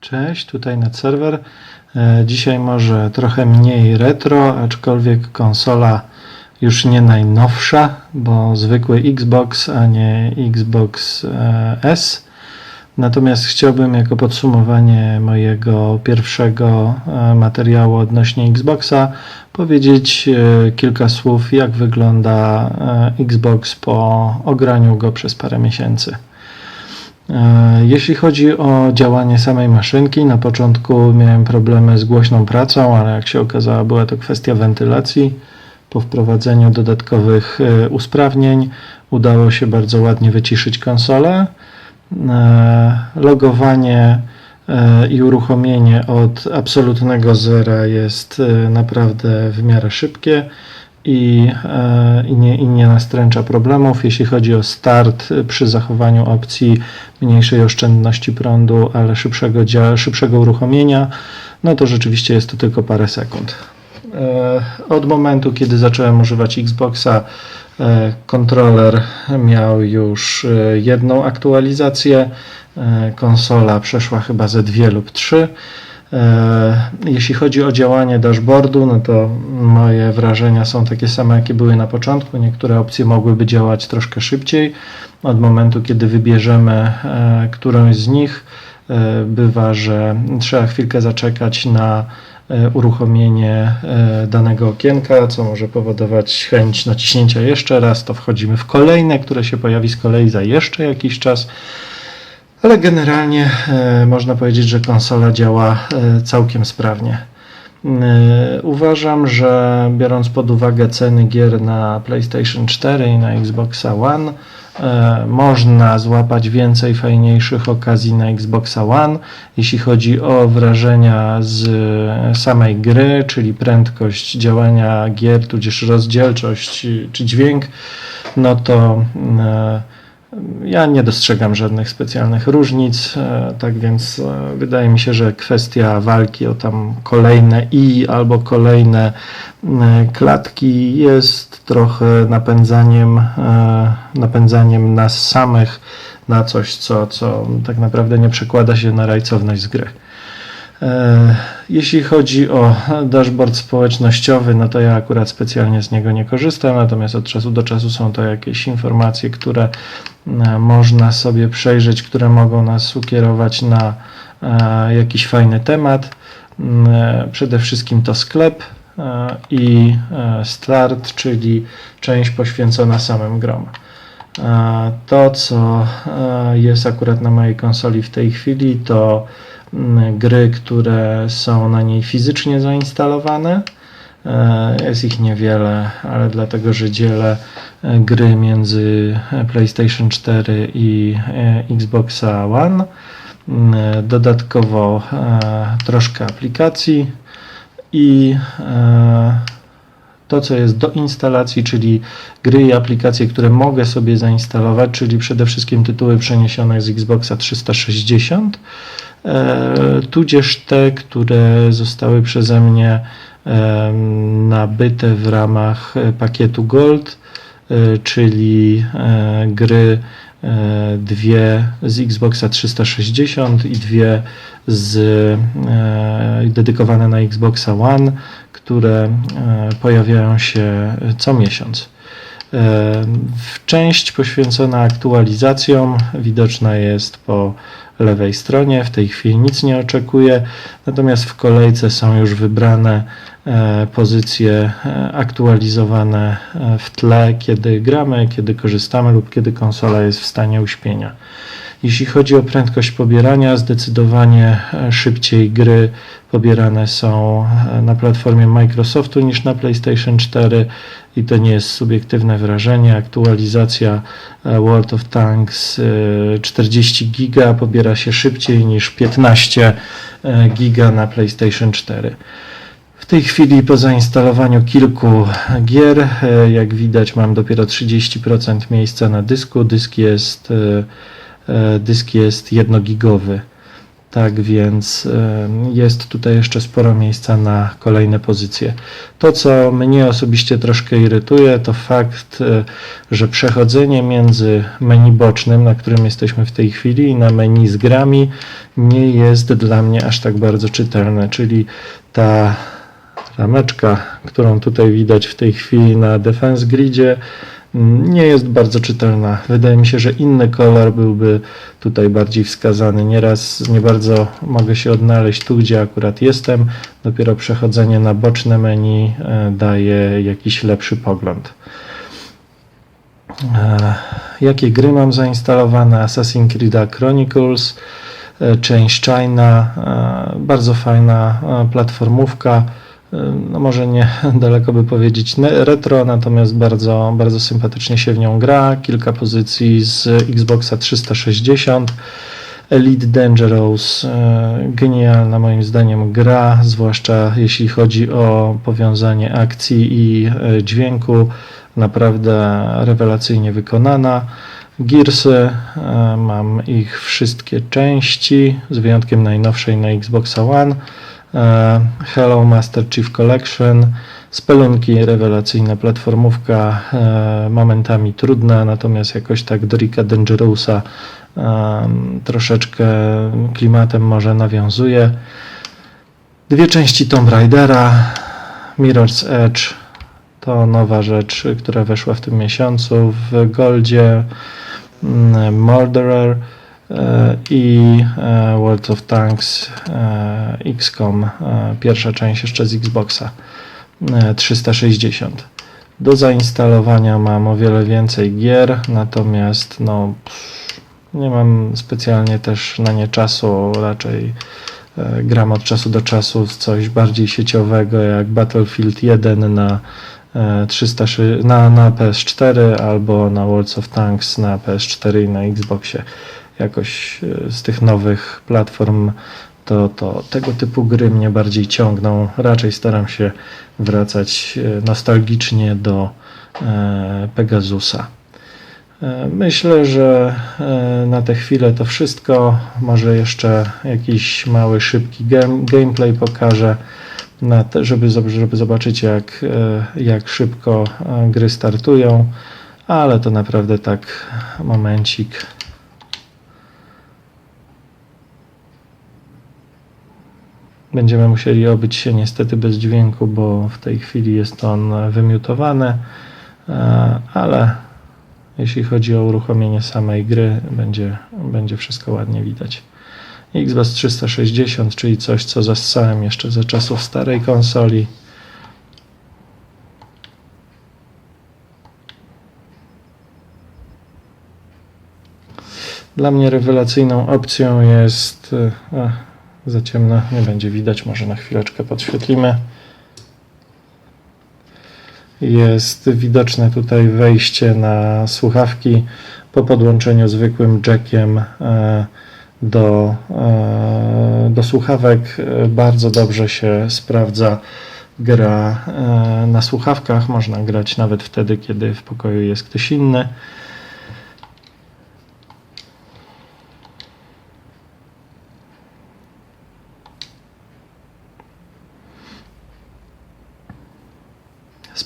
Cześć, tutaj na serwer. E, Dzisiaj może trochę mniej retro, aczkolwiek konsola już nie najnowsza, bo zwykły Xbox, a nie Xbox e, S. Natomiast chciałbym jako podsumowanie mojego pierwszego e, materiału odnośnie Xboxa powiedzieć kilka słów, jak wygląda Xbox po ograniu go przez parę miesięcy. E, Jeśli chodzi o działanie samej maszynki, na początku miałem problemy z głośną pracą, ale jak się okazało, była to kwestia wentylacji. Po wprowadzeniu dodatkowych e, usprawnień udało się bardzo ładnie wyciszyć konsolę. E, Logowanie i uruchomienie od absolutnego zera jest naprawdę w miarę szybkie i, e, i, nie, i nie nastręcza problemów. Jeśli chodzi o start e, przy zachowaniu opcji mniejszej oszczędności prądu, ale szybszego, szybszego uruchomienia, no to rzeczywiście jest to tylko parę sekund. E, Od momentu, kiedy zacząłem używać Xboxa, kontroler miał już jedną aktualizację. Konsola przeszła chyba ze dwie lub trzy. E, Jeśli chodzi o działanie dashboardu, no to moje wrażenia są takie same, jakie były na początku. Niektóre opcje mogłyby działać troszkę szybciej. Od momentu, kiedy wybierzemy e, którąś z nich, e, bywa, że trzeba chwilkę zaczekać na uruchomienie danego okienka, co może powodować chęć naciśnięcia jeszcze raz. To wchodzimy w kolejne, które się pojawi z kolei za jeszcze jakiś czas. Ale generalnie e, można powiedzieć, że konsola działa e, całkiem sprawnie. E, Uważam, że biorąc pod uwagę ceny gier na PlayStation 4 i na Xboxa One, można złapać więcej fajniejszych okazji na Xboxa One. Jeśli chodzi o wrażenia z samej gry, czyli prędkość działania gier, tudzież rozdzielczość czy dźwięk, no to ja nie dostrzegam żadnych specjalnych różnic, e, tak więc e, wydaje mi się, że kwestia walki o tam kolejne i albo kolejne e, klatki jest trochę napędzaniem, napędzaniem nas samych na coś, co, co tak naprawdę nie przekłada się na rajcowność z gry. E, Jeśli chodzi o dashboard społecznościowy, no to ja akurat specjalnie z niego nie korzystam, natomiast od czasu do czasu są to jakieś informacje, które e, można sobie przejrzeć, które mogą nas ukierować na e, jakiś fajny temat. Mm, Przede wszystkim to sklep i start, czyli część poświęcona samym grom. To, co jest akurat na mojej konsoli w tej chwili, to gry, które są na niej fizycznie zainstalowane. E, Jest ich niewiele, ale dlatego, że dzielę e, gry między e, PlayStation 4 i Xboxa One. Mm, Dodatkowo troszkę aplikacji i to, co jest do instalacji, czyli gry i aplikacje, które mogę sobie zainstalować, czyli przede wszystkim tytuły przeniesione z Xboxa 360, e, tudzież te, które zostały przeze mnie e, nabyte w ramach e, pakietu Gold, e, czyli e, gry e, dwie z Xboxa 360 i dwie z, e, dedykowane na Xboxa One, które e, pojawiają się co miesiąc. E, Część poświęcona aktualizacjom widoczna jest po lewej stronie. W tej chwili nic nie oczekuję, natomiast w kolejce są już wybrane e, pozycje e, aktualizowane e, w tle, kiedy gramy, kiedy korzystamy lub kiedy konsola jest w stanie uśpienia. Jeśli chodzi o prędkość pobierania, zdecydowanie e, szybciej gry pobierane są e, na platformie Microsoftu niż na PlayStation 4 i to nie jest subiektywne wrażenie. Aktualizacja e, World of Tanks e, 40 giga pobiera się szybciej niż 15 e, giga na PlayStation 4. W tej chwili po zainstalowaniu kilku gier, jak widać mam dopiero 30% miejsca na dysku. Dysk jest, dysk jest 1 gigowy. Tak więc e, jest tutaj jeszcze sporo miejsca na kolejne pozycje. To, co mnie osobiście troszkę irytuje, to fakt, e, że przechodzenie między menu bocznym, na którym jesteśmy w tej chwili, i na menu z grami nie jest dla mnie aż tak bardzo czytelne, czyli ta rameczka, którą tutaj widać w tej chwili na Defense Gridzie, nie jest bardzo czytelna. Wydaje mi się, że inny kolor byłby tutaj bardziej wskazany. Nieraz nie bardzo mogę się odnaleźć tu, gdzie akurat jestem. Dopiero przechodzenie na boczne menu e, daje jakiś lepszy pogląd. E, Jakie gry mam zainstalowane? Assassin's Creed Chronicles, e, część China, bardzo fajna platformówka. No może nie daleko by powiedzieć retro, natomiast bardzo, bardzo sympatycznie się w nią gra. Kilka pozycji z Xboxa 360. Elite Dangerous, e, genialna moim zdaniem gra, zwłaszcza jeśli chodzi o powiązanie akcji i e, dźwięku, naprawdę rewelacyjnie wykonana. Gearsy, e, mam ich wszystkie części, z wyjątkiem najnowszej na Xboxa One. E, Hello Master Chief Collection, Spelunki, rewelacyjna platformówka, e, momentami trudna, natomiast jakoś tak do Dangerousa em, troszeczkę klimatem może nawiązuje. Dwie części Tomb Raidera, Mirror's Edge to nowa rzecz, która weszła w tym miesiącu w Goldzie, Murderer e, i e, World of Tanks e, XCOM, e, pierwsza część jeszcze z Xboxa e, 360. Do zainstalowania mam o wiele więcej gier, natomiast no, nie mam specjalnie też na nie czasu, raczej e, gram od czasu do czasu w coś bardziej sieciowego jak Battlefield 1 na, e, 300, na, na PS4 albo na World of Tanks na PS4 i na Xboxie. Jakoś e, z tych nowych platform to, to tego typu gry mnie bardziej ciągną. Raczej staram się wracać e, nostalgicznie do e, Pegasusa. Myślę, że na tę chwilę to wszystko. Może jeszcze jakiś mały, szybki game, gameplay pokażę, te, żeby, żeby zobaczyć, jak, jak szybko gry startują, ale to naprawdę tak momencik. Będziemy musieli obyć się niestety bez dźwięku, bo w tej chwili jest on wymiutowany, e, ale jeśli chodzi o uruchomienie samej gry, będzie, będzie wszystko ładnie widać. Xbox 360, czyli coś, co zassałem jeszcze za czasów starej konsoli. Dla mnie rewelacyjną opcją jest. e, za ciemno, nie będzie widać, może na chwileczkę podświetlimy. Jest widoczne tutaj wejście na słuchawki po podłączeniu zwykłym jackiem e, do, e, do słuchawek. Bardzo dobrze się sprawdza gra e, na słuchawkach. Można grać nawet wtedy, kiedy w pokoju jest ktoś inny.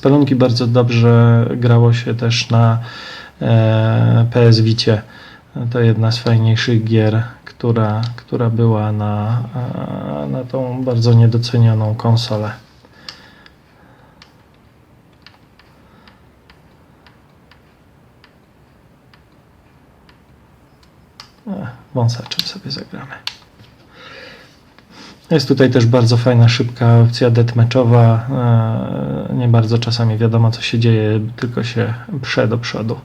Spelunki bardzo dobrze grało się też na e, PS Vicie. To jedna z fajniejszych gier, która, która była na, e, na tą bardzo niedocenioną konsolę. E, Wąsaczem sobie zagramy. Jest tutaj też bardzo fajna, szybka opcja deathmatchowa. E, Nie bardzo czasami wiadomo, co się dzieje, tylko się prze do przodu.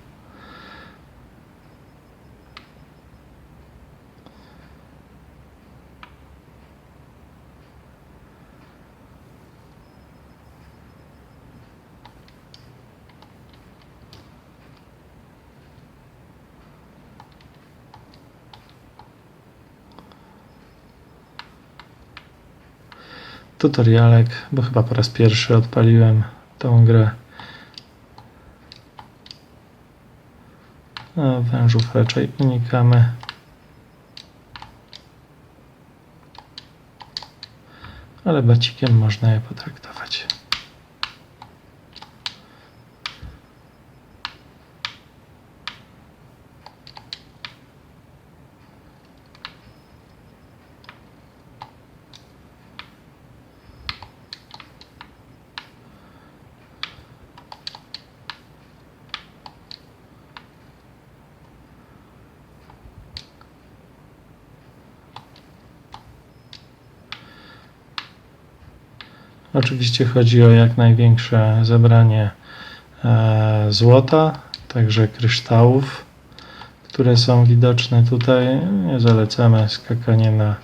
tutorialek, bo chyba po raz pierwszy odpaliłem tą grę. A wężów raczej unikamy. Ale bacikiem można je potraktować. Oczywiście chodzi o jak największe zebranie e, złota, także kryształów, które są widoczne tutaj. Zalecamy skakanie na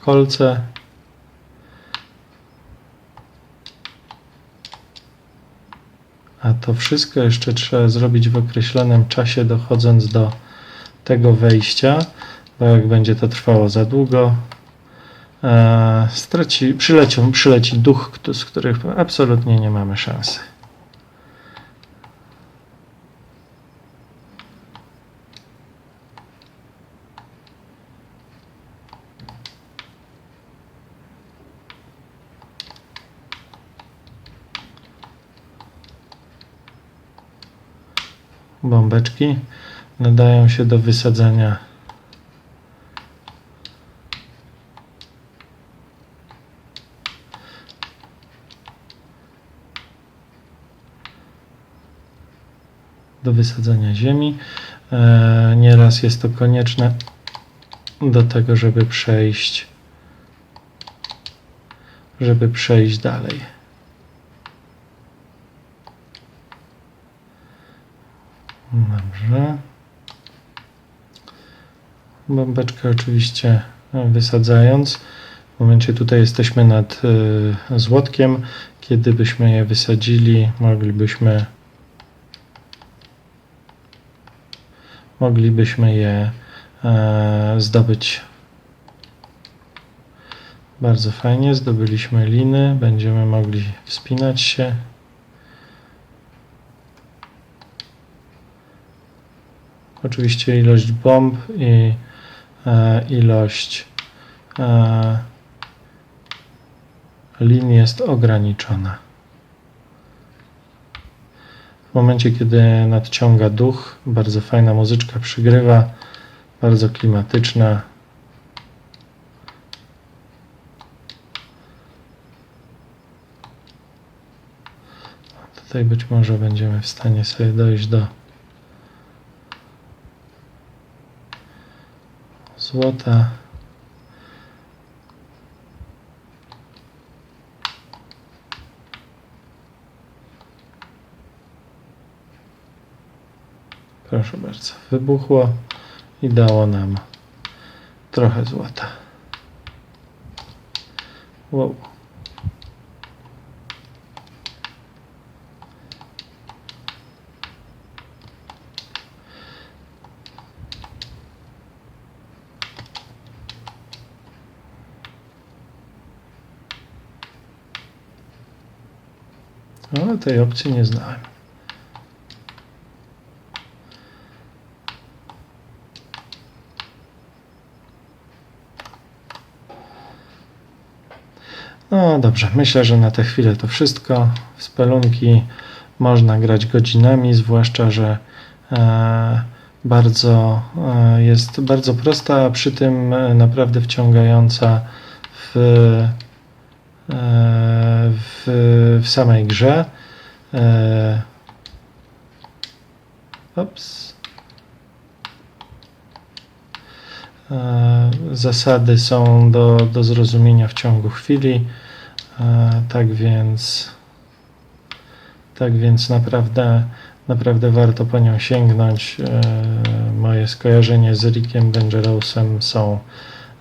kolce. A to wszystko jeszcze trzeba zrobić w określonym czasie, dochodząc do tego wejścia, bo jak będzie to trwało za długo, e, straci, przylecią, przyleci duch, z których absolutnie nie mamy szansy. Bombeczki nadają się do wysadzania do wysadzania ziemi. E, Nieraz jest to konieczne do tego, żeby przejść żeby przejść dalej. Dobrze. Bombeczkę oczywiście wysadzając. W momencie tutaj jesteśmy nad y, złotkiem. Kiedy byśmy je wysadzili, moglibyśmy moglibyśmy je e, zdobyć. Bardzo fajnie, zdobyliśmy liny, będziemy mogli wspinać się. Oczywiście ilość bomb i e, ilość e, lin jest ograniczona. W momencie, kiedy nadciąga duch, bardzo fajna muzyczka przygrywa, bardzo klimatyczna. Tutaj być może będziemy w stanie sobie dojść do złota. Proszę bardzo, wybuchło i dało nam trochę złota. Wow. Ale tej opcji nie znałem. No dobrze, myślę, że na tę chwilę to wszystko. W spelunki można grać godzinami, zwłaszcza, że e, bardzo e, jest bardzo prosta, a przy tym e, naprawdę wciągająca w, e, w, w samej grze. E, Ops. E, Zasady są do, do zrozumienia w ciągu chwili. E, Tak więc, tak więc naprawdę, naprawdę warto po nią sięgnąć. E, Moje skojarzenie z Rickiem Dangerousem są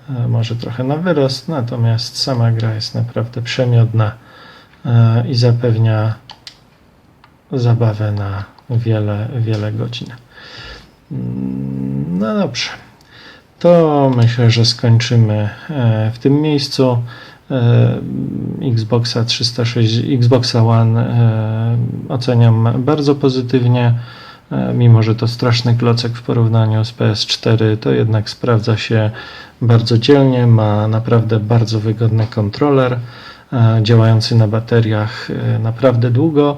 e, może trochę na wyrost, natomiast sama gra jest naprawdę przemiodna i zapewnia zabawę na wiele, wiele godzin. Mm, No dobrze. To myślę, że skończymy w tym miejscu. E, Xboxa 360, Xboxa One e, oceniam bardzo pozytywnie. E, Mimo, że to straszny klocek w porównaniu z PS4, to jednak sprawdza się bardzo dzielnie. Ma naprawdę bardzo wygodny kontroler, działający na bateriach naprawdę długo.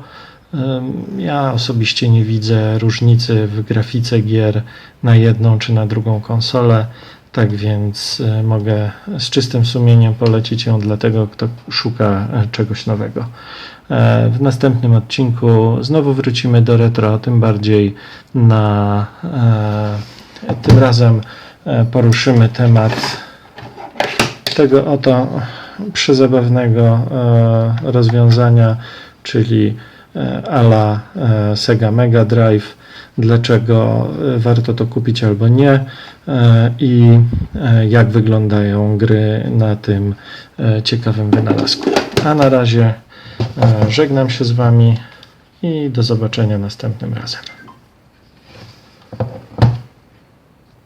Ja osobiście nie widzę różnicy w grafice gier na jedną czy na drugą konsolę. Tak więc e, mogę z czystym sumieniem polecić ją dla tego, kto szuka e, czegoś nowego. E, W następnym odcinku znowu wrócimy do retro, tym bardziej na tym razem poruszymy temat tego oto przezabawnego rozwiązania, czyli ala Sega Mega Drive, dlaczego e, warto to kupić albo nie e, i e, jak wyglądają gry na tym ciekawym wynalazku. A na razie żegnam się z Wami i do zobaczenia następnym razem.